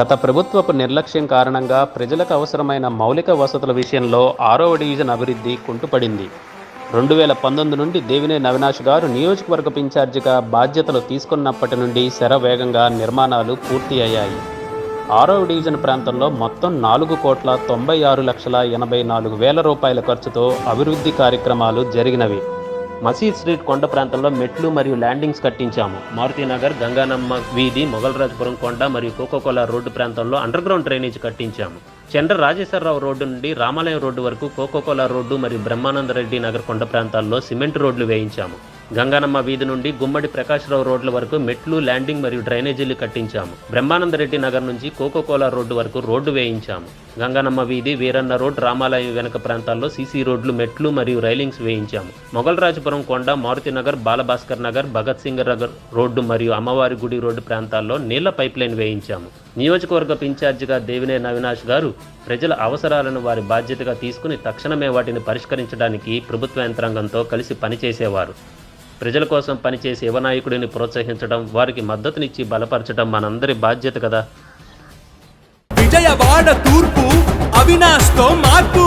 గత ప్రభుత్వపు నిర్లక్ష్యం కారణంగా ప్రజలకు అవసరమైన మౌలిక వసతుల విషయంలో ఆరవ డివిజన్ అభివృద్ధి కుంటుపడింది. రెండు వేల పంతొమ్మిది నుండి దేవినేని అవినాష్ గారు నియోజకవర్గపు ఇన్ఛార్జిగా బాధ్యతలు తీసుకున్నప్పటి నుండి శరవేగంగా నిర్మాణాలు పూర్తి అయ్యాయి. ఆరవ డివిజన్ ప్రాంతంలో మొత్తం నాలుగు కోట్ల తొంభై ఆరు లక్షల ఎనభై నాలుగు వేల రూపాయల ఖర్చుతో అభివృద్ధి కార్యక్రమాలు జరిగినవి. మసీద్ స్ట్రీట్ కొండ ప్రాంతంలో మెట్లు మరియు ల్యాండింగ్స్ కట్టించాము. మారుతీనగర్ గంగానమ్మ వీధి మొగలరాజపురం కొండ మరియు కోకోకోలా రోడ్డు ప్రాంతంలో అండర్ గ్రౌండ్ డ్రైనేజ్ కట్టించాము. చంద్ర రాజేశ్వరరావు రోడ్డు నుండి రామాలయం రోడ్డు వరకు కోకోకోలా రోడ్డు మరియు బ్రహ్మానందరెడ్డి నగర్ కొండ ప్రాంతాల్లో సిమెంట్ రోడ్లు వేయించాము. గంగానమ్మ వీధి నుండి గుమ్మడి ప్రకాశ్రావు రోడ్ల వరకు మెట్లు ల్యాండింగ్ మరియు డ్రైనేజీలు కట్టించాము. బ్రహ్మానందరెడ్డి నగర్ నుంచి కోకోకోలా రోడ్డు వరకు రోడ్డు వేయించాము. గంగానమ్మ వీధి వీరన్న రోడ్ రామాలయం వెనుక ప్రాంతాల్లో సీసీ రోడ్లు మెట్లు మరియు రైలింగ్స్ వేయించాము. మొగల్రాజపురం కొండ మారుతినగర్ బాలభాస్కర్ నగర్ భగత్ సింగ్ నగర్ రోడ్డు మరియు అమ్మవారి గుడి రోడ్డు ప్రాంతాల్లో నీళ్ళ పైప్లైన్ వేయించాము. నియోజకవర్గ ఇన్ఛార్జిగా దేవినేని అవినాష్ గారు ప్రజల అవసరాలను వారి బాధ్యతగా తీసుకుని తక్షణమే వాటిని పరిష్కరించడానికి ప్రభుత్వ యంత్రాంగంతో కలిసి పనిచేసేవారు. ప్రజల కోసం పనిచేసే యువనాయకుడిని ప్రోత్సహించడం వారికి మద్దతునిచ్చి బలపరచడం మనందరి బాధ్యత కదా. విజయవాడ తూర్పు అవినాష్తో మార్పు.